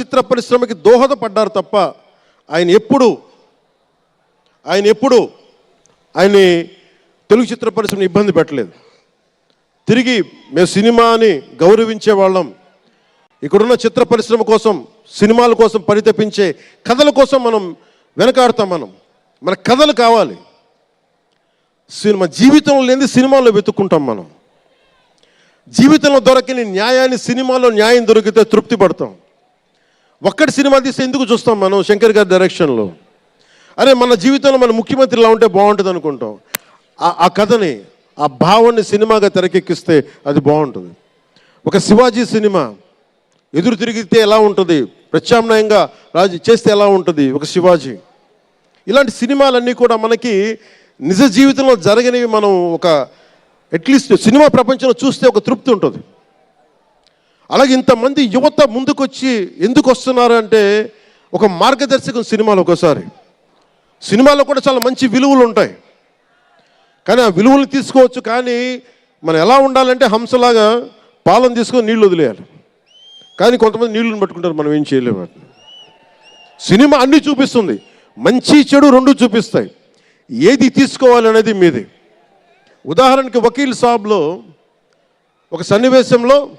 చిత్ర పరిశ్రమకి దోహదపడ్డారు తప్ప ఆయన ఎప్పుడు ఆయన ఎప్పుడు ఆయన్ని తెలుగు చిత్ర పరిశ్రమని ఇబ్బంది పెట్టలేదు. తిరిగి మేము సినిమాని గౌరవించే వాళ్ళం. ఇక్కడున్న చిత్ర పరిశ్రమ కోసం సినిమాల కోసం పరితపించే కథల కోసం మనం వెనకాడతాం మనం. మన కథలు కావాలి. సినిమా జీవితంలో లేని సినిమాల్లో వెతుక్కుంటాం మనం. జీవితంలో దొరకని న్యాయాన్ని సినిమాలో న్యాయం దొరికితే తృప్తి పడతాం. ఒక్కటి సినిమా తీస్తే ఎందుకు చూస్తాం మనం? శంకర్ గారి డైరెక్షన్లో అరే మన జీవితంలో మన ముఖ్యమంత్రి ఇలా ఉంటే బాగుంటుంది అనుకుంటాం. ఆ- ఆ కథని ఆ భావాన్ని సినిమాగా తెరకెక్కిస్తే అది బాగుంటుంది. ఒక శివాజీ సినిమా ఎదురు తిరిగితే ఎలా ఉంటుంది? ప్రత్యామ్నాయంగా రాజు చేస్తే ఎలా ఉంటుంది? ఒక శివాజీ. ఇలాంటి సినిమాలన్నీ కూడా మనకి నిజ జీవితంలో జరగనివి మనం ఒక అట్లీస్ట్ సినిమా ప్రపంచంలో చూస్తే ఒక తృప్తి ఉంటుంది. అలాగే ఇంతమంది యువత ముందుకొచ్చి ఎందుకు వస్తున్నారు అంటే ఒక మార్గదర్శకం సినిమాలు ఒకసారి. సినిమాలో కూడా చాలా మంచి విలువలు ఉంటాయి. కానీ ఆ విలువలు తీసుకోవచ్చు కానీ మనం ఎలా ఉండాలంటే హంసలాగా పాలన తీసుకొని నీళ్ళు వదిలేయాలి. కానీ కొంతమంది నీళ్ళని పట్టుకుంటారు మనం ఏం చేయలేము వాటిని. సినిమా అన్నీ చూపిస్తుంది. మంచి చెడు రెండు చూపిస్తాయి. ఏది తీసుకోవాలి అనేది మీది. ఉదాహరణకి వకీల్ సాబ్లో ఒక సన్నివేశంలో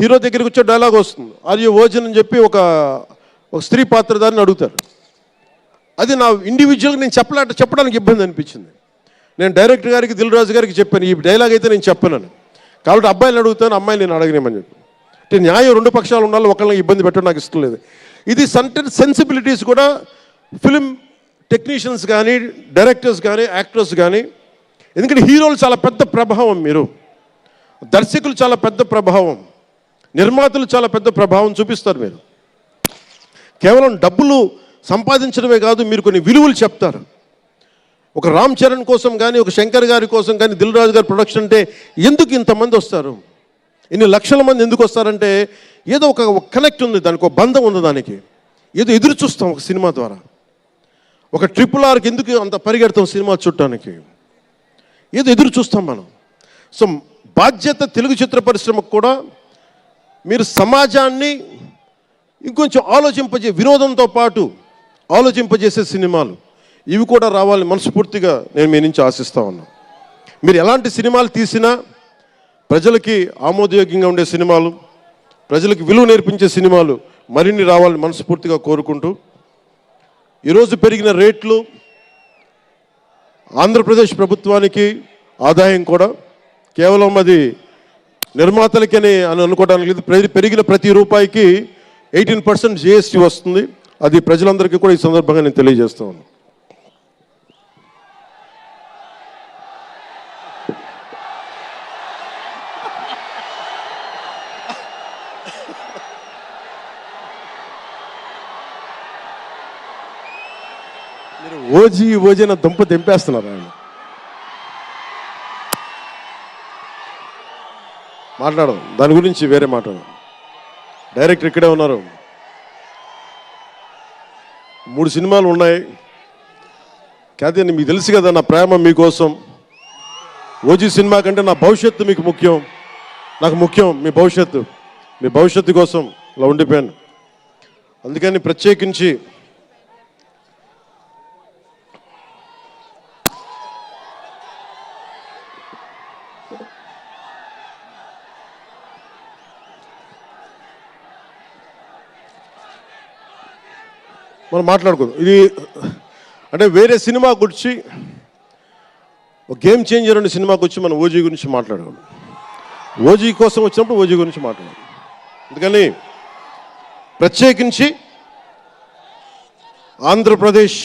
హీరో దగ్గరికి వచ్చే డైలాగ్ వస్తుంది. అది ఓజన్ అని చెప్పి ఒక ఒక స్త్రీ పాత్రధారిని అడుగుతారు. అది నా ఇండివిజువల్గా నేను చెప్పలేట చెప్పడానికి ఇబ్బంది అనిపించింది. నేను డైరెక్టర్ గారికి దిల్ రాజు గారికి చెప్పాను ఈ డైలాగ్ అయితే నేను చెప్పను కాబట్టి అబ్బాయిని అడుగుతాను అమ్మాయిని నేను అడగనేమని చెప్పి అంటే న్యాయం రెండు పక్షాలు ఉండాలి ఒకళ్ళని ఇబ్బంది పెట్టడం నాకు ఇష్టం లేదు. ఇది సంటెన్ సెన్సిబిలిటీస్ కూడా ఫిలిం టెక్నీషియన్స్ కానీ డైరెక్టర్స్ కానీ యాక్టర్స్ కానీ ఎందుకంటే హీరోలు చాలా పెద్ద ప్రభావం మీరు. దర్శకులు చాలా పెద్ద ప్రభావం. నిర్మాతలు చాలా పెద్ద ప్రభావం చూపిస్తారు మీరు. కేవలం డబ్బులు సంపాదించడమే కాదు మీరు కొన్ని విలువలు చెప్తారు. ఒక రామ్ చరణ్ కోసం కానీ ఒక శంకర్ గారి కోసం కానీ దిల్ రాజు గారి ప్రొడక్షన్ అంటే ఎందుకు ఇంతమంది వస్తారు? ఇన్ని లక్షల మంది ఎందుకు వస్తారంటే ఏదో ఒక కనెక్ట్ ఉంది దానికి ఒక బంధం ఉంది దానికి. ఏదో ఎదురు చూస్తాం ఒక సినిమా ద్వారా. ఒక ట్రిపుల్ ఆర్కి ఎందుకు అంత పరిగెడతాం సినిమా చూడటానికి? ఏదో ఎదురు చూస్తాం మనం. సో బాధ్యత తెలుగు చిత్ర పరిశ్రమకు కూడా మీరు సమాజాన్ని ఇంకొంచెం ఆలోచింపజే వినోదంతో పాటు ఆలోచింపజేసే సినిమాలు ఇవి కూడా రావాలని మనస్ఫూర్తిగా నేను మీ నుంచి ఆశిస్తా ఉన్నా మీరు ఎలాంటి సినిమాలు తీసినా ప్రజలకి ఆమోదయోగ్యంగా ఉండే సినిమాలు ప్రజలకు విలువ నేర్పించే సినిమాలు మరిన్ని రావాలని మనస్ఫూర్తిగా కోరుకుంటూ ఈరోజు పెరిగిన రేట్లు ఆంధ్రప్రదేశ్ ప్రభుత్వానికి ఆదాయం కూడా కేవలం అది నిర్మాతలకని అని అనుకోవడానికి లేదు పెరిగిన ప్రతి రూపాయికి ఎయిటీన్ పర్సెంట్ జిఎస్టీ వస్తుంది అది ప్రజలందరికీ కూడా ఈ సందర్భంగా నేను తెలియజేస్తా ఉన్నాను మీరు ఓజీ ఓజీ అన్న దుంప తెంపేస్తున్నారు ఆయన మాట్లాడదాం. దాని గురించి వేరే మాట డైరెక్టర్ ఇక్కడే ఉన్నారు. మూడు సినిమాలు ఉన్నాయి. కాదే మీకు తెలుసు కదా నా ప్రేమ మీకోసం. ఓజీ సినిమా కంటే నా భవిష్యత్తు మీకు ముఖ్యం. నాకు ముఖ్యం మీ భవిష్యత్తు. మీ భవిష్యత్తు కోసం ఇలా ఉండిపోయాను. అందుకని ప్రత్యేకించి మనం మాట్లాడుకుందాం. ఇది అంటే వేరే సినిమా గురించి ఒక గేమ్ చేంజర్ అనే సినిమా గురించి మనం ఓజీ గురించి మాట్లాడుకుందాం. ఓజీ కోసం వచ్చినప్పుడు ఓజీ గురించి మాట్లాడాలి అందుకని ప్రత్యేకించి ఆంధ్రప్రదేశ్